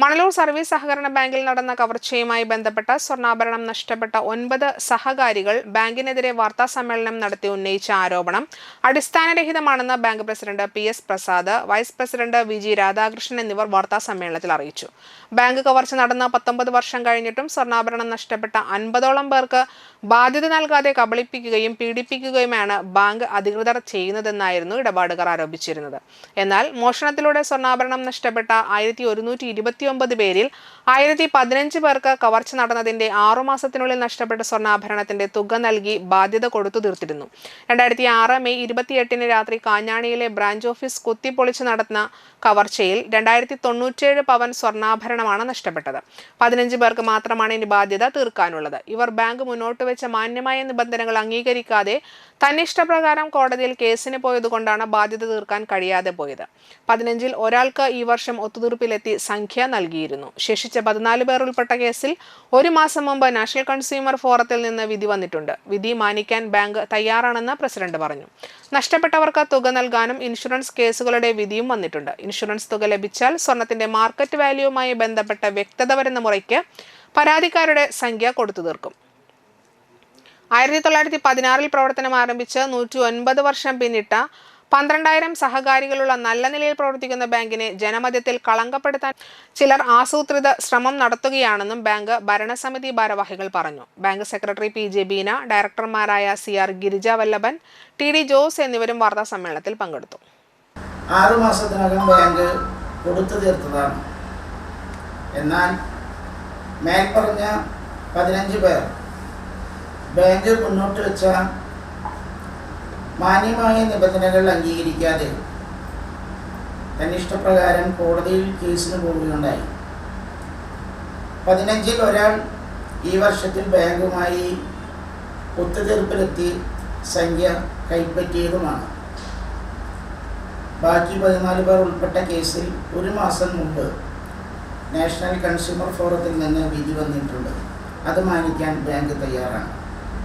Manalur service സഹകരണ ബാങ്കിൽ നടന്ന കവർച്ചയുമായി ബന്ധപ്പെട്ട സ്വർണാഭരണം നഷ്ടപ്പെട്ട ഒൻപത് സഹകാരികൾ ബാങ്കിനെതിരെ വാർത്താ സമ്മേളനം നടത്തി ഉന്നയിച്ച ആരോപണം അടിസ്ഥാനരഹിതമാണെന്ന് bank president P S Prasad vice president V G Radhakrishnan എന്നിവർ വാർത്താ സമ്മേളനത്തിൽ അറിയിച്ചു. ബാങ്ക് കവർച്ച നടന്ന പത്തൊമ്പത് വർഷം കഴിഞ്ഞിട്ടും സ്വർണാഭരണം നഷ്ടപ്പെട്ട അൻപതോളം പേർക്ക് ബാധ്യത നൽകാതെ കബളിപ്പിക്കുകയും പീഡിപ്പിക്കുകയുമാണ് ബാങ്ക് അധികൃതർ ചെയ്യുന്നതെന്നായിരുന്നു ഇടപാടുകാർ ആരോപിച്ചിരുന്നത്. എന്നാൽ മോഷണത്തിലൂടെ സ്വർണാഭരണം നഷ്ടപ്പെട്ട ആയിരത്തി ഒരുന്നൂറ്റി ഇരുപത്തിയൊമ്പത് പേരിൽ ആയിരത്തി പതിനഞ്ച് പേർക്ക് കവർച്ച നടന്നതിന്റെ ആറുമാസത്തിനുള്ളിൽ നഷ്ടപ്പെട്ട സ്വർണാഭരണത്തിന്റെ തുക നൽകി ബാധ്യത കൊടുത്തു തീർത്തിരുന്നു. രണ്ടായിരത്തി ആറ് മെയ് ഇരുപത്തിയെട്ടിന് രാത്രി കാഞ്ഞാണിയിലെ ബ്രാഞ്ച് ഓഫീസ് കുത്തിപ്പൊളിച്ച് നടന്ന കവർച്ചയിൽ രണ്ടായിരത്തി തൊണ്ണൂറ്റിയേഴ് പവൻ സ്വർണാഭരണമാണ് നഷ്ടപ്പെട്ടത്. പതിനഞ്ച് പേർക്ക് മാത്രമാണ് ഇനി ബാധ്യത തീർക്കാനുള്ളത്. ഇവർ ബാങ്ക് മുന്നോട്ട് വെച്ച മാന്യമായ നിബന്ധനകൾ അംഗീകരിക്കാതെ തന്നിഷ്ടപ്രകാരം കോടതിയിൽ കേസിന് പോയതുകൊണ്ടാണ് ബാധ്യത തീർക്കാൻ കഴിയാതെ പോയത്. പതിനഞ്ചിൽ ഒരാൾക്ക് ഈ വർഷം ഒത്തുതീർപ്പിലെത്തി സംഖ്യ നൽകിയിരുന്നു. ശേഷിച്ച പതിനാല് പേർ ഉൾപ്പെട്ട കേസിൽ ഒരു മാസം മുമ്പ് നാഷണൽ കൺസ്യൂമർ ഫോറത്തിൽ നിന്ന് വിധി വന്നിട്ടുണ്ട്. വിധി മാനിക്കാൻ ബാങ്ക് തയ്യാറാണെന്ന് പ്രസിഡന്റ് പറഞ്ഞു. നഷ്ടപ്പെട്ടവർക്ക് തുക നൽകാനും ഇൻഷുറൻസ് കേസുകളുടെ വിധിയും വന്നിട്ടുണ്ട്. ഇൻഷുറൻസ് തുക ലഭിച്ചാൽ സ്വർണത്തിന്റെ മാർക്കറ്റ് വാല്യൂവുമായി ബന്ധപ്പെട്ട വ്യക്തത വരുന്ന മുറയ്ക്ക് പരാതിക്കാരുടെ സംഖ്യ കൊടുത്തു തീർക്കും. ആയിരത്തി തൊള്ളായിരത്തി പതിനാറിൽ പ്രവർത്തനം ആരംഭിച്ച് നൂറ്റി ഒൻപത് വർഷം പിന്നിട്ട പന്ത്രണ്ടായിരം സഹകാരികളുള്ള നല്ല നിലയിൽ പ്രവർത്തിക്കുന്ന ബാങ്കിനെ ജനമധ്യത്തിൽ കളങ്കപ്പെടുത്താൻ ചിലർ ആസൂത്രിത ശ്രമം നടത്തുകയാണെന്നും ബാങ്ക് ഭരണസമിതി ഭാരവാഹികൾ പറഞ്ഞു. Bank secretary P J Beena ഡയറക്ടർമാരായ C R Girija Vallabhan T D Jose എന്നിവരും വാർത്താ സമ്മേളനത്തിൽ പങ്കെടുത്തു. ആറു മാസത്തിനകം ബാങ്ക് കൊടുത്തു തീർത്തതാണ്. എന്നാൽ മേൽപ്പറഞ്ഞ പതിനഞ്ച് പേർ ബാങ്ക് മുന്നോട്ട് വെച്ച മാന്യമായ നിബന്ധനകൾ അംഗീകരിക്കാതെ തന്നിഷ്ടപ്രകാരം കോടതിയിൽ കേസിന് പോവുകയുണ്ടായി. പതിനഞ്ചിൽ ഒരാൾ ഈ വർഷത്തിൽ ബാങ്കുമായി ഒത്തുതീർപ്പിലെത്തി സംഖ്യ കൈപ്പറ്റിയതുമാണ്. ബാക്കി പതിനാല് പേർ ഉൾപ്പെട്ട കേസിൽ ഒരു മാസം മുമ്പ് നാഷണൽ കൺസ്യൂമർ ഫോറത്തിൽ നിന്ന് വിധി വന്നിട്ടുണ്ട്. അത് മാനിക്കാൻ ബാങ്ക് തയ്യാറാണ്.